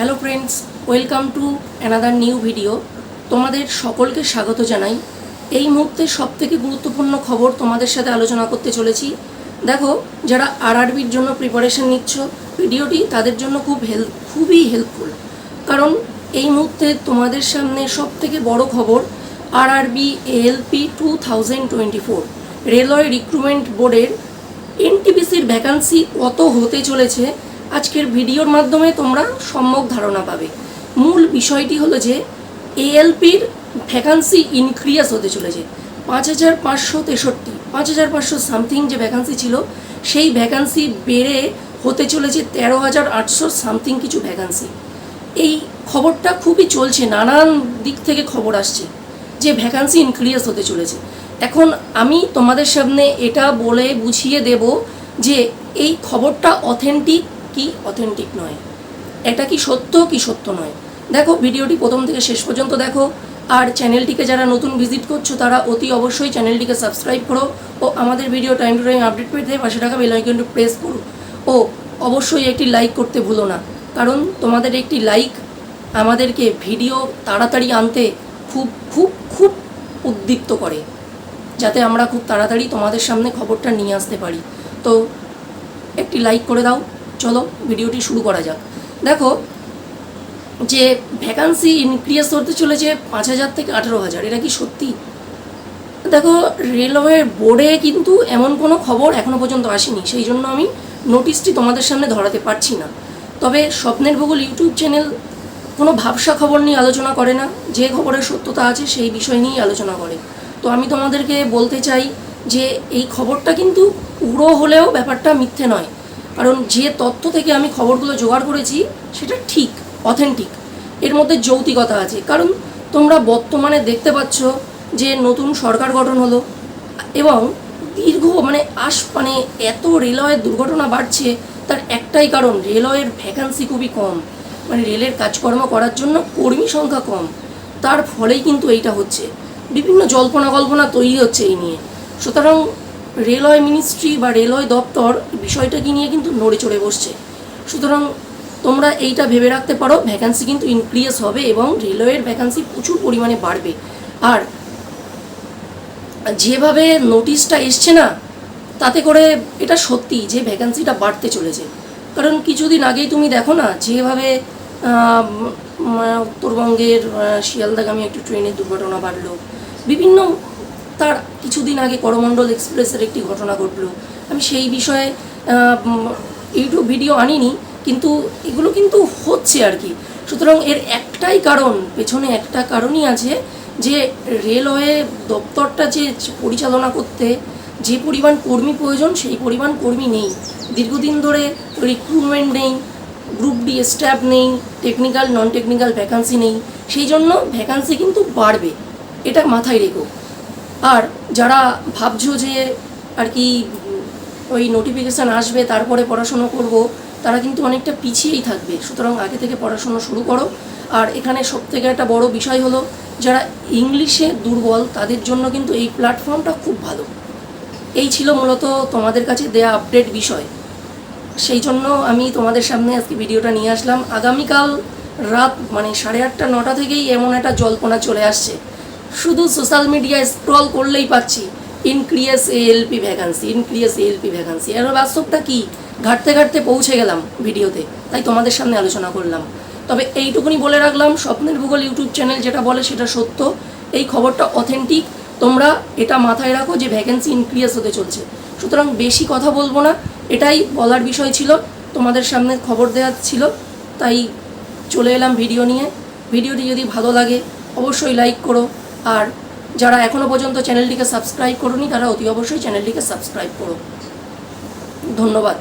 Hello friends welcome to another new video তোমাদের সকলকে স্বাগত জানাই। এই মুহূর্তে সব থেকে গুরুত্বপূর্ণ খবর তোমাদের সাথে আলোচনা করতে চলেছি। দেখো, যারা আরআরবির জন্য প্রিপারেশন নিচ্ছ, ভিডিওটি তাদের জন্য খুব হেল্প খুবই হেল্পফুল কারণ এই মুহূর্তে তোমাদের সামনে সব থেকে বড় খবর RRB ALP two thousand twenty four railway recruitment বোর্ডের এনটিপিসির ভ্যাকান্সি কত হতে চলেছে আজকের ভিডিওর মাধ্যমে তোমরা সম্যক ধারণা পাবে। মূল বিষয়টি হলো যে, এএলপির ভ্যাকান্সি ইনক্রিয়াস হতে চলেছে। পাঁচ হাজার পাঁচশো তেষট্টি, পাঁচ হাজার পাঁচশো সামথিং যে ভ্যাকান্সি ছিল, সেই ভ্যাকান্সি বেড়ে হতে চলেছে তেরো হাজার আটশো সামথিং কিছু ভ্যাকান্সি এই খবরটা খুবই চলছে, নানান দিক থেকে খবর আসছে যে ভ্যাকান্সি ইনক্রিয়াস হতে চলেছে। এখন আমি তোমাদের সামনে এটা বলে বুঝিয়ে দেব যে, এই খবরটা অথেন্টিক কি? অথেন্টিক নয়। এটা কি সত্য কি সত্য নয়? দেখো, ভিডিওটি প্রথম থেকে শেষ পর্যন্ত দেখো। আর চ্যানেলটিকে যারা নতুন ভিজিট করছ, তারা অতি অবশ্যই চ্যানেলটিকে সাবস্ক্রাইব করো ও আমাদের video time to time update পেতে পাশে টাকা বেল আইকনটি প্রেস করো। ও, অবশ্যই একটি লাইক করতে ভুলো না। কারণ তোমাদের একটি লাইক আমাদেরকে ভিডিও তাড়াতাড়ি আনতে খুব খুব খুব উদ্দীপ্ত করে। যাতে আমরা খুব তাড়াতাড়ি তোমাদের সামনে খবরটা নিয়ে আসতে পারি। তো, একটি লাইক করে দাও। চলো ভিডিওটি শুরু করা যাক। দেখো, যে ভ্যাকান্সি ইনক্রিয়াস হতে চলেছে পাঁচ হাজার থেকে আঠেরো হাজার, এটা কি সত্যি? দেখো রেলওয়ে বোর্ডে কিন্তু এমন কোনো খবর এখনও পর্যন্ত আসেনি, সেই জন্য আমি নোটিশটি তোমাদের সামনে ধরাতে পারছি না। তবে স্বপ্নের ভূগোল ইউটিউব চ্যানেল কোনো ভাবসা খবর নিয়ে আলোচনা করে না, যে খবরের সত্যতা আছে সেই বিষয় নিয়েই আলোচনা করে। তো আমি তোমাদেরকে বলতে চাই যে এই খবরটা কিন্তু পুরো হলেও ব্যাপারটা মিথ্যে নয়। কারণ যে তথ্য থেকে আমি খবরগুলো জোগাড় করেছি, সেটা ঠিক অথেন্টিক এর মধ্যে যৌতিকতা আছে। কারণ তোমরা বর্তমানে দেখতে পাচ্ছ যে নতুন সরকার গঠন হলো এবং দীর্ঘ মানে আস মানে এত রেলওয়ের দুর্ঘটনা বাড়ছে, তার একটাই কারণ, রেলওয়ের ভ্যাকান্সি খুবই কম। মানে রেলের কাজকর্ম করার জন্য কর্মী সংখ্যা কম। তার ফলেই কিন্তু এইটা হচ্ছে। বিভিন্ন জল্পনা কল্পনা তৈরি হচ্ছে এই নিয়ে। সুতরাং রেলওয়ে মিনিস্ট্রি বা রেলওয়ে দপ্তর বিষয়টাকে নিয়ে কিন্তু নড়ে চড়ে বসছে। সুতরাং তোমরা এইটা ভেবে রাখতে পারো ভ্যাকান্সি কিন্তু ইনক্রিয়াস হবে এবং রেলওয়ের ভ্যাকান্সি প্রচুর পরিমাণে বাড়বে। আর যেভাবে নোটিশটা এসছে না, তাতে করে এটা সত্যি যে ভ্যাকান্সিটা বাড়তে চলেছে। কারণ কিছুদিন আগেই তুমি দেখো না, যেভাবে উত্তরবঙ্গের শিয়ালদাগামী একটি ট্রেনের দুর্ঘটনা বাড়লো। বিভিন্ন তার কিছুদিন আগে করমণ্ডল এক্সপ্রেসের একটি ঘটনা ঘটলো। আমি সেই বিষয়ে ইউটিউব ভিডিও আনিনি, কিন্তু এগুলো কিন্তু হচ্ছে আর কি। সুতরাং এর একটাই কারণ, পেছনে একটা কারণই আছে যে রেলওয়ে দপ্তরটা যে পরিচালনা করতে, যে পরিমাণ কর্মী প্রয়োজন, সেই পরিমাণ কর্মী নেই। দীর্ঘদিন ধরে রিক্রুটমেন্ট নেই গ্রুপ ডি স্টাফ নেই টেকনিক্যাল নন টেকনিক্যাল ভ্যাকান্সি নেই। সেই জন্য ভ্যাকান্সি কিন্তু বাড়বে। এটা মাথায় রেখো। আর যারা ভাবছ যে আর কি ওই নোটিফিকেশান আসবে, তারপরে পড়াশুনো করব, তারা কিন্তু অনেকটা পিছিয়েই থাকবে। সুতরাং আগে থেকে পড়াশুনো শুরু করো। আর এখানে সব থেকে একটা বড় বিষয় হলো, যারা ইংলিশে দুর্বল, তাদের জন্য কিন্তু এই প্ল্যাটফর্মটা খুব ভালো। এই ছিল মূলত তোমাদের কাছে দেয়া আপডেট বিষয়। সেই জন্য আমি তোমাদের সামনে আজকে ভিডিওটা নিয়ে আসলাম। আগামীকাল রাত মানে সাড়ে আটটা, নটা থেকেই এমন একটা জল্পনা চলে আসছে। শুধু সোশ্যাল মিডিয়ায় স্ক্রল করলেই পাচ্ছি। Increase ALP vacancy increase ALP vacancy এর বাস্তবটা কি? ঘাটতে ঘাটতে পৌঁছে গেলাম ভিডিওতে, তাই তোমাদের সামনে আলোচনা করলাম। তবে এইটুকুনি বলে রাখলাম, স্বপ্নের ভূগোল ইউটিউব চ্যানেল যেটা বলে সেটা সত্য। এই খবরটা অথেন্টিক তোমরা এটা মাথায় রাখো যে ভ্যাকেন্সি ইনক্রিয়াস হতে চলছে। সুতরাং বেশি কথা বলব না, এটাই বলার বিষয় ছিল। তোমাদের সামনে খবর দেওয়া ছিল, তাই চলে এলাম ভিডিও নিয়ে। ভিডিওটি যদি ভালো লাগে, অবশ্যই লাইক করো। আর যারা এখনও পর্যন্ত চ্যানেলটিকে সাবস্ক্রাইব করোনি তারা অতি অবশ্যই চ্যানেলটিকে সাবস্ক্রাইব করো। ধন্যবাদ।